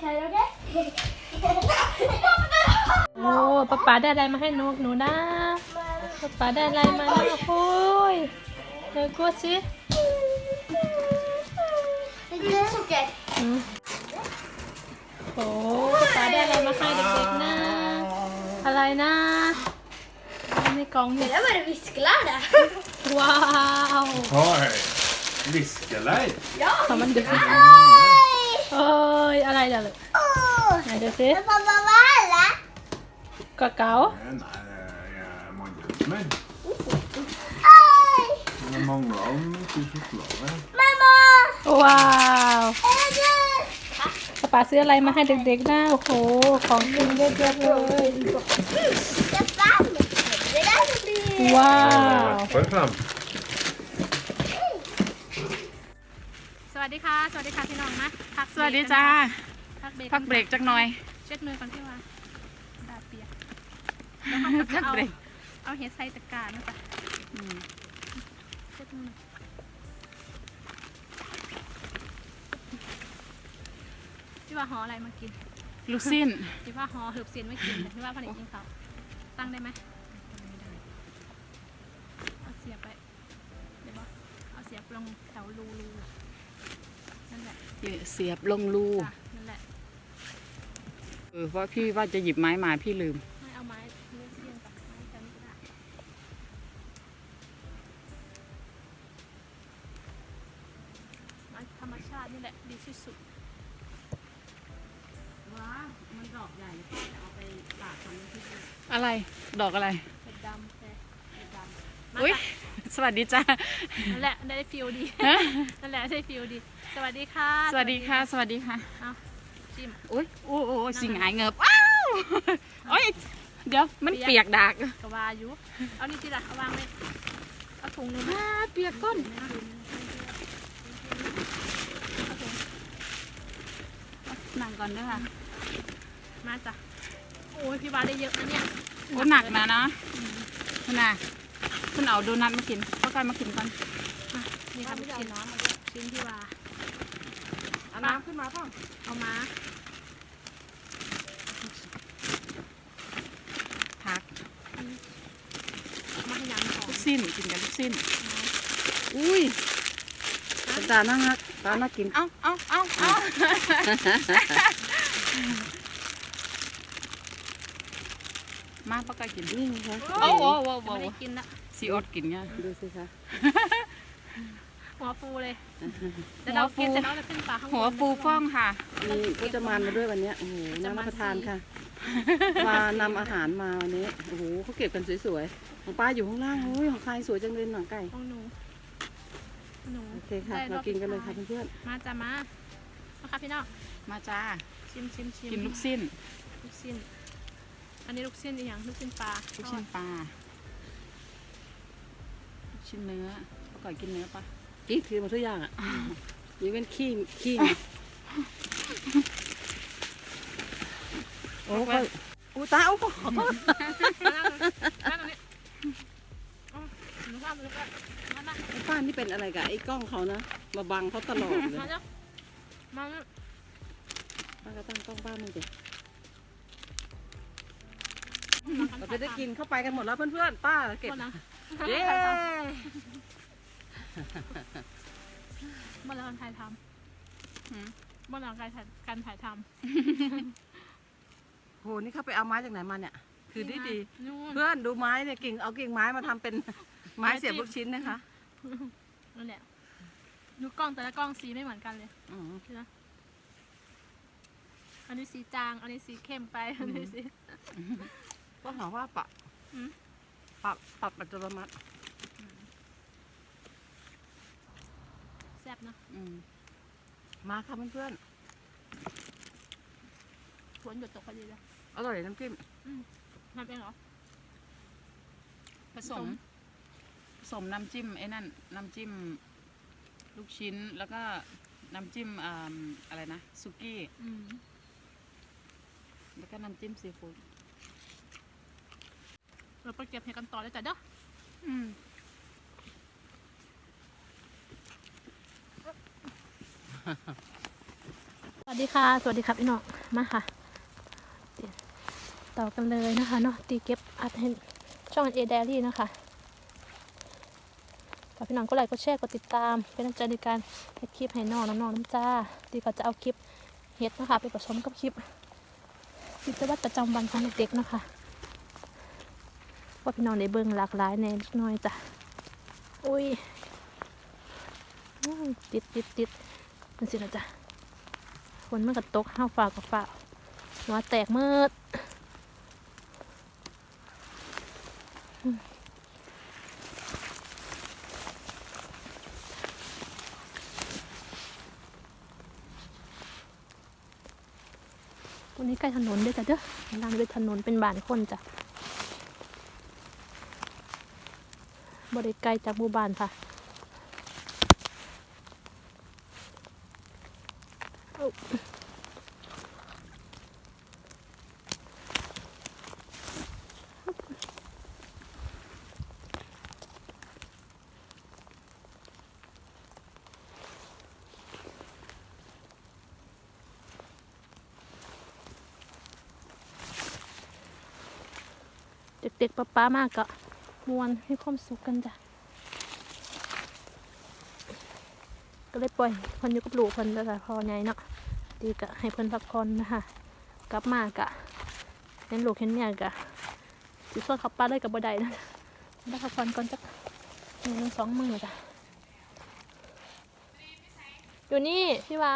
okay, okay? โอ้ป๊าป๋าได้อะไรมาให้นกหนูนะป๊าป๋าได้อะไรมานะโอ้ยเดี๋ยวกูสิ Det är socker. อืมโอ้ป๊าป๋าได้อะไรมาให้เด็กๆนะอะไรนะในกล่องนี่ Det där var det visklär där. ว้าว Oj! Viskelej! Ja. ทำมันดึก Oj! โอ้ยอะไรล่ะลูกไหนดูสิแล้วพาบ้านละกระเก๋า En er jeg mandelmel. Jeg mangler en ว้าวป้าป๋าซื้ออะไรมาให้เด็กๆน้าโอ้โห ของกินเยอะแยเลยจะป้าเหมือนเด็กได้ดีว้าว Forfram. ดีค่ะ สวัสดีค่ะพี่น้องนะพักสวัสดีจ้า พักเบรกพักเบรกจักหน่อย เช็ดมือก่อนพี่ว่าดาเปียกพักเบรกเอาเห็ดใส่ตะกร้านะจ๊ะอืมเช็ดมือพี่ว่าหออะไรมากิน ลูกสิ้นพี่ว่าหอหืบเซียนไม่กินแต่พี่ว่าผลิตกินเขาวตั้งได้ไหมเอาเสียบไปเดี๋ยวบอกเอาเสียบลงแถวรูรูนั่นแหละ เสียบลงรูจ้ะนั่นแหละเออเพราะพี่ว่าจะหยิบไม้มาพี่ลืมไม่เอาไม้เลื่อนเสียงกับไม้จันก็ได้ไม้ธรรมชาตินี่แหละดีที่สุด ว้ามันดอกใหญ่เอาไปตากทำน้ำพริกอะไรดอกอะไร เห็ดดำแต่เห็ดดำมา อุ้ยค่ะสวัสดีจ้า นั่นแหละได้ฟิลดีนั่นแหละได้ฟิลดี สวัสดีค่ะสวัสดีค่ะ สวัสดีค่ะ เอาจิ้ม อุ้ยโอ้โอ้สิงหายเงือบว้าวโอ้ยเดี๋ยวมันเปียกดักกวาอยุเอานี่สิล่ะเอาวางไว้เอาถุงหนึงมาอ้าเปียกก้นนั่งก่อนเด้วยค่ะมาจ้ะ โอ้ยพี่วาได้เยอะนะเนี่ยโอ้หนักนะเนาะคุณน่ะ คุณเอาโดนัทมากินก็กลายมากินก่อนนี่ค่ะลูกชิ้นชิ้นพี่วาเอาน้ำขึ้นมาพ่อเอามาพักเอามาให้ยำของลูกสิ้นกินกับลูกสิ้น อุ้ยตาน่ารักตาน่ากิน เอ้าเอ้าเอ้าเอ้ามาปะกากินนี่ค่ะโอ้โหโอ้โหไม่ได้กินละ ซีออดกินไงดูสิคะ หัวฟูเลยแต่เรากินเสร็จแล้วจะขึ้นปลาข้างบนหัวฟูฟ่องค่ะ มีพจมานมาด้วยวันเนี้ยโอ้โหพจน่ามารันบประทานสีค่ะ มานำอาหารมาวันนี้ โอ้โหเขาเก็บกันสวยๆ ของป้าอยู่ข้างล่างโอ้ยของใครสวยจังเลยหนังไก่ ของหนูหนูโอเคค่ะ ได้เรากินกันเลยค่ะเพื่อนมาจ้ะมามาค่ะพี่น้องมาจ้า ชิมชิมชิมกินลูกสิ้น ลูกชิ้น อันนี้ลูกชิ้นอีกอย่างลูกชิ้นปลาลูกชิ้นปลาลูก ชิ้นเนื้อปะก่อยกินเนื้อปะๆกิ๊กคือหมาทุกอย่างอะยกเว้นขี้ขี้โอ้ก็อู้ตาโอ้โหนั่งนั่งตรงนี้เอาหนูข้ามหนูข้ามมามาไอ้ป้านี่เป็นอะไรกับไอ้กล้องเขานะมาบังเขาตลอดเลยมาเจ้ามามาป้าก็ตั้งกล้องบ้านนี่เด็มาเราจะได้กินเข้าไปกันหมดแล้วเพื่อนๆป้าเก็บ คนนะเย้เมื่อเราถ่ายทหืมำเมื่อเราการถ่ายการถ่ายทโหนี่เขาไปเอาไม้จากไหนมาเนี่ยำคือดีดีนู่น เพื่อนดูไม้เนี่ยกิ่งเอากิ่งไม้มาทำเป็น ไม้เสียบลูกชิ้นนะคะนั่นแหละดูกล้องแต่ละกล้องสีไม่เหมือนกันเลย อืมคือนะอันนี้สีจาง อันนี้สีเข้มไป อันนี้สี ก็หาว่าปะอืม ปรับปรับอัตโนมัติแซ่บเนอะอืมมาค่ะเพื่อนฝนหยุดตกพอดีเลยๆ อร่อยน้ำจิ้มทำเองเหรอ ผสม ผสมน้ำจิ้มไอ้นั่น น้ำจิ้ม ลูกชิ้นแล้วก็น้ำจิ้มอ่าอะไรนะ สุกี้ อืม แล้วก็น้ำจิ้มซีฟู้ด เราไปเก็บเห็ดกันต่อเลยจ้ะเด้ออืมวัสดีค่ะ สวัสดีครับพี่น้องมาค่ะ ต่อกันเลยนะคะเนาะตีเก็บอัดให้ช่องเอเดลี่นะคะฝากพี่น้องก็ไลค์ก็แชร์กดติดตาม เป็นกำลังใจในการเฮ็ดคลิปให้น้องน้องน้ำจ้าตีก็จะเอาคลิปเฮ็ดนะคะ ไปผสมกับคลิปกิจวัตรประจำวันของเด็กๆนะคะ ว่าพี่น้องในเบิ่งหลากหลายในเล็กน้อยจ้ะอุ้ยติดติดติดนั่นสินะจ๊ะฝนมันก็ตกห้าวฟ้ากับฟ้าหัวแตกมืดวันนี้ใกล้ถนนด้วยจ้ะเด้อร้านเป็นถนนเป็นบ้านคนจ้ะ บริไกลจากหมู่บ้านค่ะเด็กๆป๊าป๊ามากก็ มวนให้ความสุขกันจ้ะ ก็เลยปล่อยเพิ่นอยู่กับลูกเพิ่นแล้วก็พอไงเนาะดีกะให้เพิ่นพักผ่อนนะคะกลับมากะเห็นลูกเห็นเมียกะสิส่วนเขาป้าเลยกับบ่ได้นะได้พักผ่อนก่อนจักหนึ่งสองมือจ้ะอยู่นี่พี่วา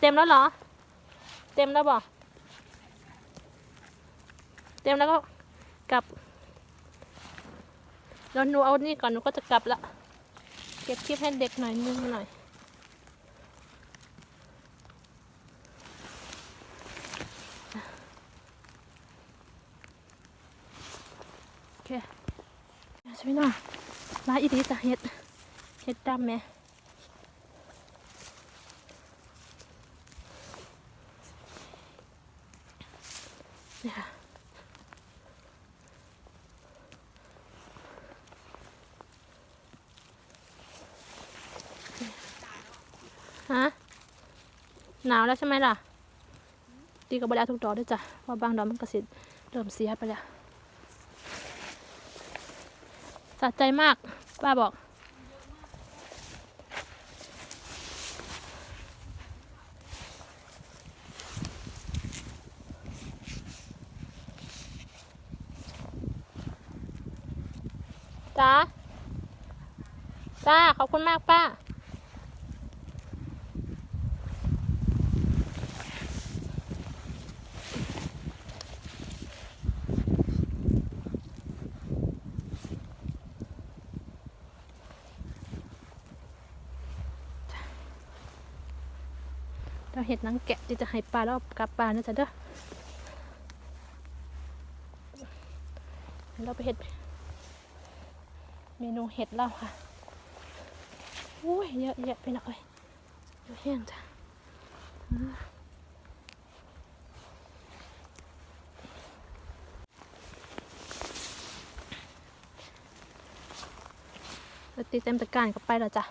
เต็มแล้วเหรอ เต็มแล้วบ่เต็มแล้วก็ กลับแล้วหนูเอานี่ก่อนหนูก็จะกลับละ เก็บคลิปให้เด็กหน่อยนึงหน่อย โอเคช่ไหน้องลาอีดีจะเห็ด เห็ดดำไหมเนี่ยค่ะฮะ หนาวแล้วใช่ไหมล่ะตีกับบไดเอาทุกดอกด้วยจ้ะเพราะบางดอกมันกระสิเริ่มเสียไปแล้วสะใจมากป้าบอกจ้าจ้าขอบคุณมากป้า เราเห็ดนังแกะที่จะให้ปลาแล้วกลับปลานะจ๊ะเด้อเราไปเห็ดเมนูเห็ดเราค่ะโอ้ยเยอะแยะไปหน่อยเยอะแห้งจ้ะอืมเราตีเต็มตะการกับไปแล้วจ้ะ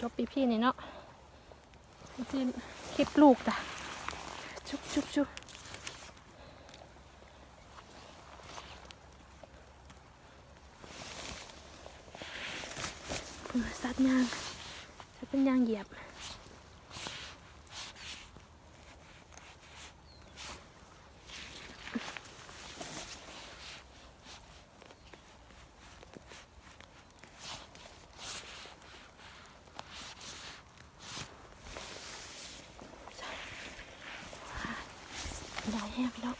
จบปีพี่นี่เนาะจีนค กิ๊บลูกจ้ะชุบชุบชุบเออสัตว์ยางสัตว์เป็นยางเหยียบ ได้แล้ว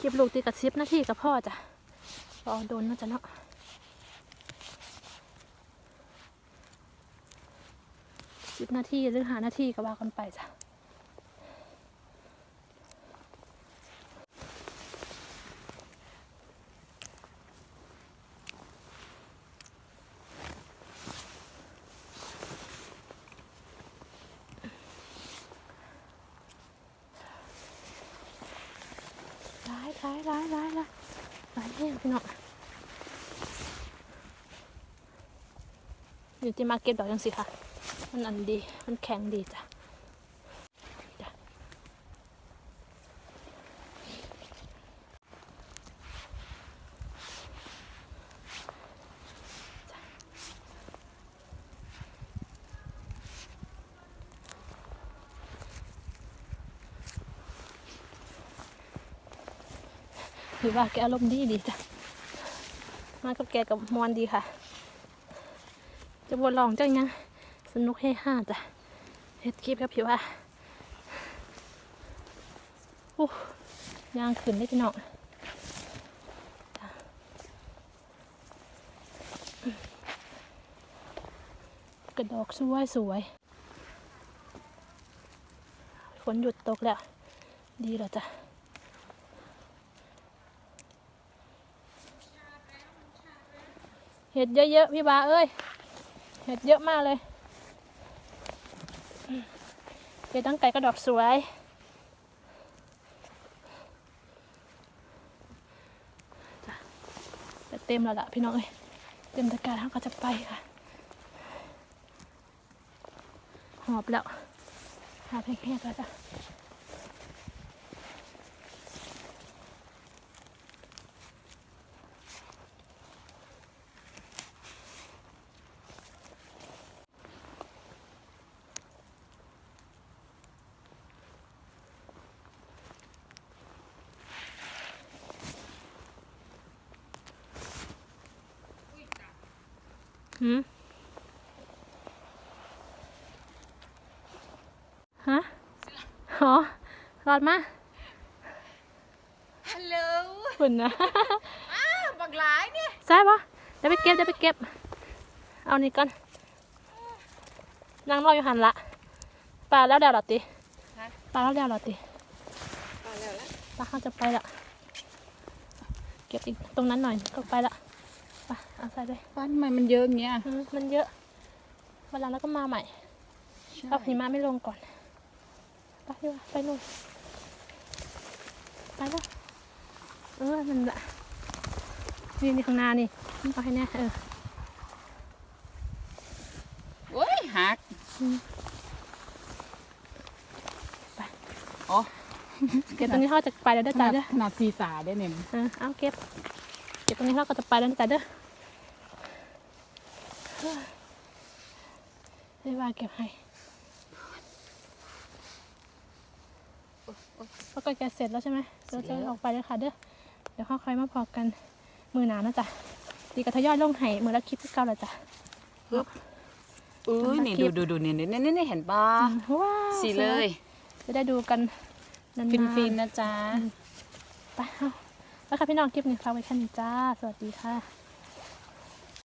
คลิปลูกตีกับซิปหน้าที่กับพ่อจ้ะพอโดนน่าจะเนาะสิบนาทีหรือหานาทีก็ว่ากันไปจ้ะ ร้ายร้ายร้ายร้ายแห้งพี่น้องอยู่ที่มาร์เก็ตดอกยังสิค่ะ มันอันดี มันแข็งดีจ้ะือว่าแกอารมณ์ดีดีจ้ะ มากับแกกับมวนดีค่ะ จะบวนลองจังยังสนุกให้ห้าจ้ะเฮ็ดคลิปครับพี่ว่าอู้ยางขึ้นได้พี่น้องจ้ะกระดอกสวยสวยฝนหยุดตกแล้ว ดีแล้วจ้ะ เห็ดเยอะๆพี่บาเอ้ย เห็ดเยอะมากเลยเห็ดตั้งไก่กระดอกสวย จะเต็มแล้วล่ะพี่น้องเอ้ย เต็มตะกร้ารเขาก็จะไปค่ะ หอบแล้วหาแห้งๆแล้วจ้ะ หืมฮะอ๋อรอดมาฮัลโหลคุณนะบักหลายเนี่ยใช่ปะเดี๋ยวไปเก็บเดี๋ยวไปเก็บ เอานี่ก่อนนั่งรออยู่หันละปลาแล้วเดี๋ยวเหรอติปลาแล้วเดี๋ยวเหรอติมาแล้วละปลาเขาจะไปละเก็บอีกตรงนั้นหน่อยก็ไปละไป เอาใส่เลยป้าทำไมมันเยอะอย่างเงี้ยอืมมันเยอะวันหลังแล้วก็มาใหม่เอาหิมะไม่ลงก่อนไปดีกว่าไปนู่นไปแล้วเออมันละนี่นี่ข้างหน้านี่เอาให้แน่เออโอ้ยหักเก็บตรงนี้เขาจะไปแล้วเด้อขจ้านาดเด้อขนาดซีสาได้เนี่ย เออเอาเก็บเก็บตรงนี้เขาก็จะไปแล้วเด้อจ้าเด้อเฮ้ย ได้ว่าเก็บให้แล้วก็แกเสร็จแล้วใช่ไหมเราจะออกไปเลยค่ะเด้อ เดี๋ยวเขาคอยมาพอกัน มือหนานะจ๊ะ ดีกับทยอยลงไห้มือละคลิปที่เก่าแล้วจ้ะอุ้ยนี่คลิดูปดูดูนี่นี่นี่นี่เห็นป่ะว้าวสีเลย จะได้ดูกันนานๆฟินฟินๆนะจ๊ะไปเอาแล้วค่ะพี่น้องคลิปนี้ฝากไว้แค่นี้จ้า สวัสดีค่ะ